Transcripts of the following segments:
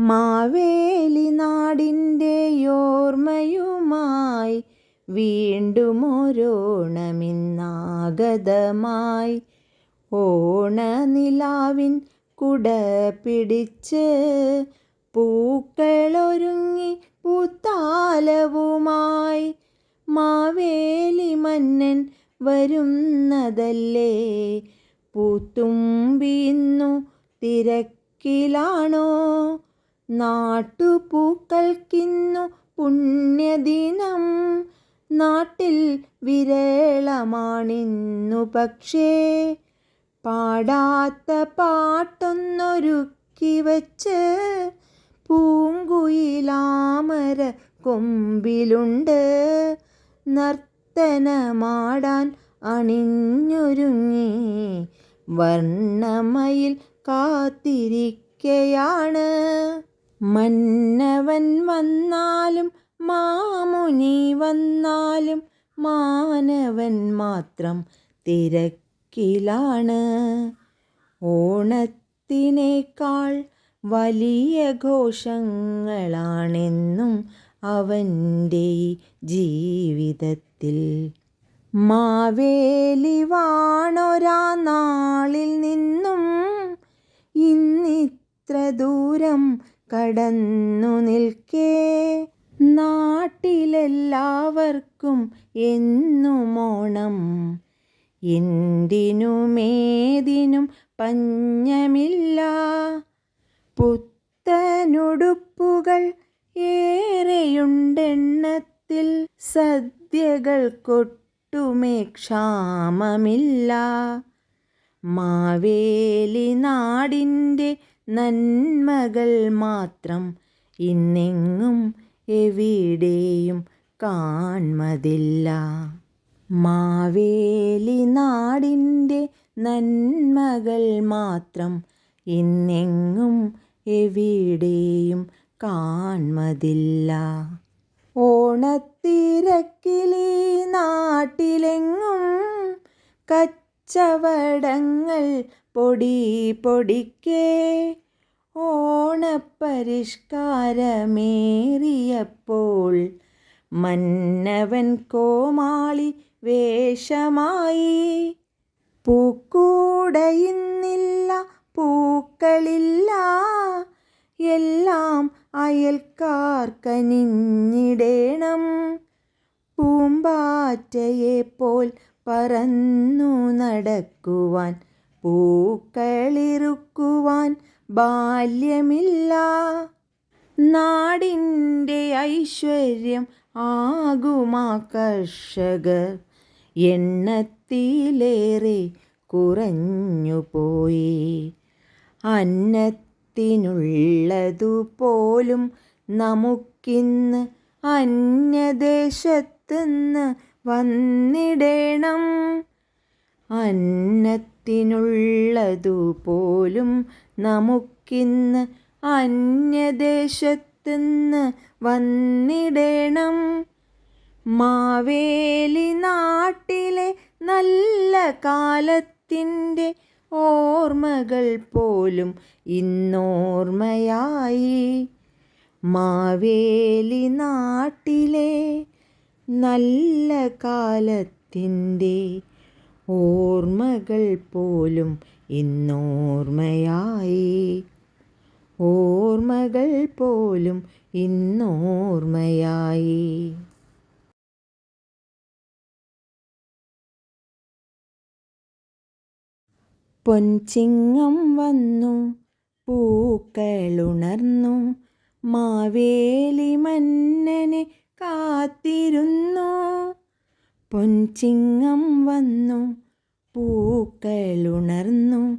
മാവേലി നാടിന്റെ ഓർമ്മയുമായി വീണ്ടും ഓരോണമിന്നാഗതമായി ഓണനിലാവിൻ കുട പിടിച്ച് പൂക്കളൊരുങ്ങി പൂത്താലവുമായി മാവേലി മന്നൻ വരുന്നതല്ലേ? പൂത്തുമ്പിന്നു തിരക്കിലാണോ? നാട്ടുപൂക്കൾക്കിന്നു പുണ്യദിനം. നാട്ടിൽ വിരളമാണിന്നു പക്ഷേ പാടാത്ത പാട്ടൊന്നൊരുക്കി വച്ച് പൂങ്കുയിലാമര കൊമ്പിലുണ്ട്. നർത്തനമാടാൻ അണിഞ്ഞൊരുങ്ങി വർണമയിൽ കാത്തിരിക്കയാണ്. മന്നവൻ വന്നാലും മാമുനി വന്നാലും മാനവൻ മാത്രം തിരക്കിലാണ്. ഓണത്തിനേക്കാൾ വലിയ ഘോഷങ്ങളാണെന്നും അവന്റെ ജീവിതത്തിൽ. മാവേലി വാണൊരാ നാളിൽ നിന്നും ഇന്നിത്ര ദൂരം കടന്നു നിൽക്കേ. നാട്ടിലെല്ലാവർക്കും എന്നും ഓണം. എന്തിനുമേതിനും പഞ്ഞമില്ല. പുത്തനുടുപ്പുകൾ ഏറെയുണ്ടെണ്ണത്തിൽ സദ്യകൾക്കൊട്ടുമേ ക്ഷാമമില്ല. മാവേലി നാടിന്റെ നന്മകൾ മാത്രം ഇന്നെങ്ങും എവിടെയും കാൺമതില്ല മാവേലി നാടിന്റെ നന്മകൾ മാത്രം ഇന്നെങ്ങും എവിടെയും കാൺമതില്ല ഓണത്തിരക്കിലെ നാട്ടിലെങ്ങും കച്ചവടങ്ങൾ പൊടി പൊടിക്കേ. ഓണപ്പരിഷ്കാരമേറിയപ്പോൾ മന്നവൻ കോമാളി വേഷമായി. പൂക്കൂടയിന്നില്ല പൂക്കളില്ല എല്ലാം അയൽക്കാർ അയൽക്കാർക്കനിഞ്ഞിടേണം. പൂമ്പാറ്റയെപ്പോൽ പറന്നു നടക്കുവാൻ പൂക്കളിറുക്കുവാൻ ബാല്യമില്ല. നാടിന്റെ ഐശ്വര്യം ആകുമാ കർഷകർ എണ്ണത്തിലേറെ കുറഞ്ഞുപോയി. അന്നത്തിനുള്ളതുപോലും നമുക്കിന്ന് അന്യദേശത്തുനിന്ന് വന്നിടണം. അന്നത്തിനുള്ളതു പോലും നമുക്കിന്ന് അന്യദേശത്തുനിന്ന് വന്നിടണം. മാവേലി നാട്ടിലെ നല്ല കാലത്തിന്റെ ഓർമ്മകൾ പോലും ഇന്നോർമ്മയായി. മാവേലി നാട്ടിലെ നല്ല കാലത്തിന്റെ ഓർമ്മകൾ പോലും ഇന്നോർമ്മയായി. ഓർമ്മകൾ പോലും ഇന്നോർമ്മയായി. പൊൻചിങ്ങം വന്നു പൂക്കളുണർന്നു മാവേലി മന്നനെ കാത്തിരുന്നു. പൊൻചിങ്ങം വന്നു പൂക്കളുണർന്നു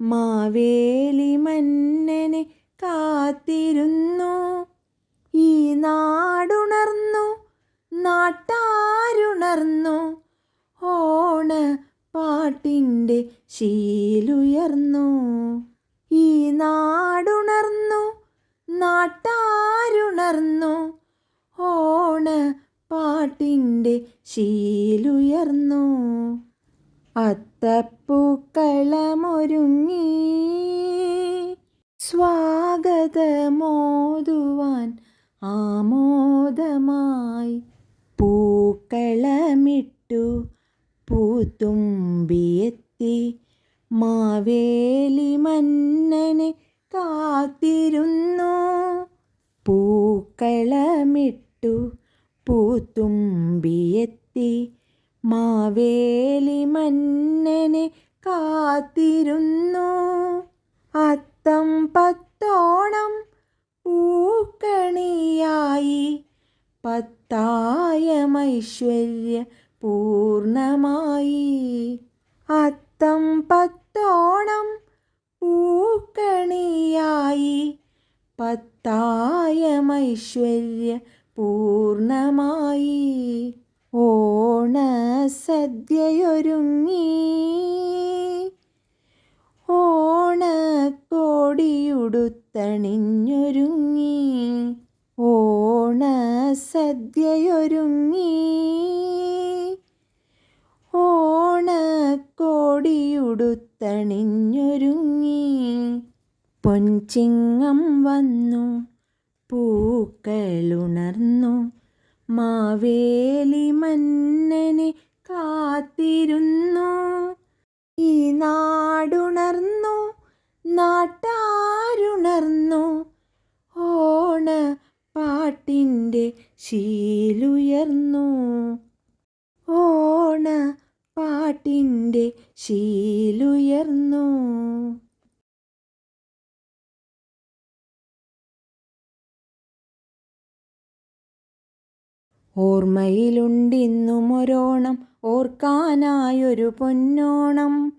മാവേലി മന്നനെ കാത്തിരുന്നു. ഈ നാടുണർന്നു നാട്ടാരുണർന്നു. ഓണ പാട്ടിന്റെ ശീലുയർന്നു. ഈ നാടുണർന്നു നാട്ടാരുണർന്നു. പാട്ടിന്റെ ശീലുയർന്നു. അത്തപ്പൂക്കളമൊരുങ്ങി. സ്വാഗതമോതുവാൻ ആമോദമായി പൂക്കളമിട്ടു. പൂത്തുമ്പിയെത്തി മാവേലി മന്നനെ കാത്തിരുന്നു. പത്തായമൈശ്വര്യ പൂർണമായി. അത്തം പത്തോണം പൂക്കണിയായി. പത്തായമൈശ്വര്യ പൂർണമായി. ഓണസദ്യയൊരുങ്ങി. ഓണക്കോടിയുടുത്തണിഞ്ഞൊരുങ്ങി. ഓണസദ്യയൊരുങ്ങി ഓണക്കോടിയുടുത്തണിഞ്ഞൊരുങ്ങി. പൊൻചിങ്ങം വന്നു പൂക്കളുണർന്നു. മാവേലി മന്നനെ കാത്തിരുന്നു. ഈ നാടുണർന്നു നാട്ടാരുണർന്നു. ഓണ പാട്ടിന്റെ ശീലുയർന്നു. ഓണ പാട്ടിന്റെ ശീലുയർന്നു. ഓർമ്മയിലുണ്ടിന്നും ഒരോണം ഓർക്കാനായൊരു പൊന്നോണം.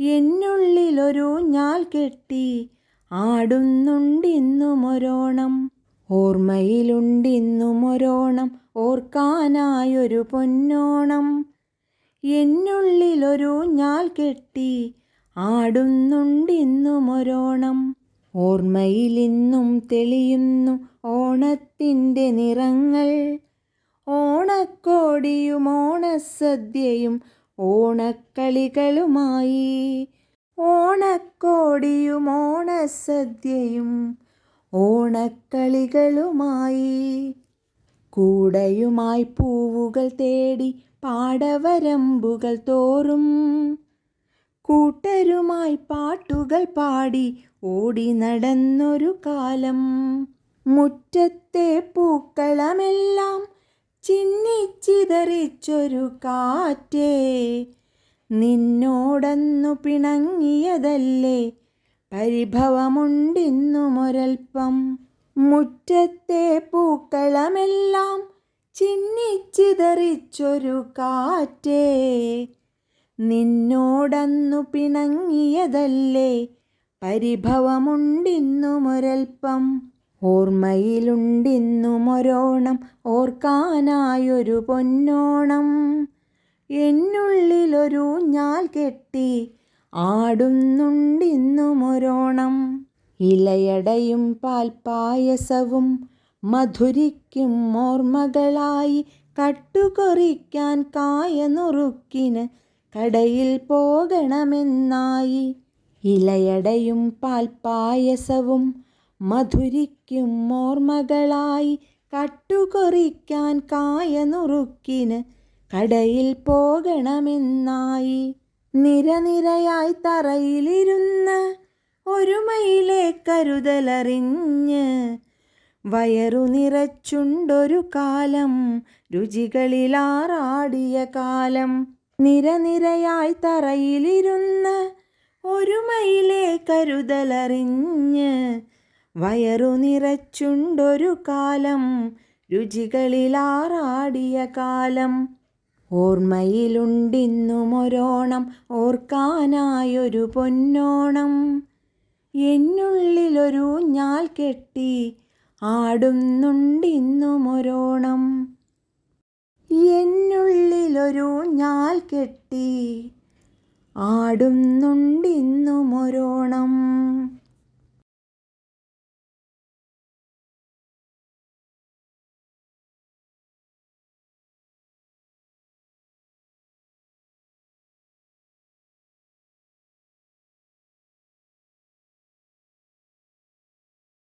എന്നുള്ളിലൊരു ഞാൽ കെട്ടി ആടുന്നുണ്ടിന്നും ഒരോണം ഓർമ്മയിലുണ്ടിന്നും ഒരോണം ഓർക്കാനായൊരു പൊന്നോണം. എന്നുള്ളിലൊരു ഞാൽ കെട്ടി ആടുന്നുണ്ടിന്നും ഒരോണം ഓർമ്മയിലിന്നും തെളിയുന്നു ഓണത്തിന്റെ നിറങ്ങൾ. ഓണക്കോടിയും ഓണസദ്യയും ഓണക്കളികളുമായി. ഓണക്കോടിയും ഓണസദ്യയും ഓണക്കളികളുമായി കൂടയുമായി പൂവുകൾ തേടി പാടവരമ്പുകൾ തോറും കൂട്ടരുമായി പാട്ടുകൾ പാടി ഓടി നടന്നൊരു കാലം. മുറ്റത്തെ പൂക്കളമെല്ലാം ചിന്നിച്ചിതറിച്ചൊരു കാറ്റേ. നിന്നോടന്നു പിണങ്ങിയതല്ലേ പരിഭവമുണ്ടിന്നുമൊരൽപ്പം. മുറ്റത്തെ പൂക്കളമെല്ലാം ചിന്നിച്ചിതറിച്ചൊരു കാറ്റേ. നിന്നോടന്നു പിണങ്ങിയതല്ലേ പരിഭവമുണ്ടിന്നുമൊരൽപ്പം. ഓർമ്മയിലുണ്ടിന്നുമൊരോണം ഓർക്കാനായൊരു പൊന്നോണം. എന്നുള്ളിലൊരു ഞാൽ കെട്ടി ആടുന്നുണ്ടിന്നുമൊരോണം. ഇലയടയും പാൽപ്പായസവും മധുരിക്കും ഓർമ്മകളായി കട്ടുകൊറിക്കാൻ കായ നുറുക്കിന് കടയിൽ പോകണമെന്നായി. ഇലയടയും പാൽപ്പായസവും മധുരിക്കും ഓർമ്മകളായി കട്ടുകൊറിക്കാൻ കായ നുറുക്കിന് കടയിൽ പോകണമെന്നായി. നിരനിരയായി തറയിലിരുന്ന് ഒരു മയിലെ കരുതലറിഞ്ഞ് വയറു നിറച്ചുണ്ടൊരു കാലം രുചികളിലാറാടിയ കാലം. നിരനിരയായി തറയിലിരുന്ന് ഒരു മയിലെ കരുതലറിഞ്ഞ് വയറു നിറച്ചുണ്ടൊരു കാലം രുചികളിലാറാടിയ കാലം. ഓർമ്മയിലുണ്ടിന്നുമൊരോണം ഓർക്കാനായൊരു പൊന്നോണം. എന്നുള്ളിലൊരു ഞാൽ കെട്ടി ആടുന്നുണ്ടിന്നുമൊരോണം. എന്നുള്ളിലൊരു ഞാൽ കെട്ടി ആടുന്നുണ്ടിന്നുമൊരോണം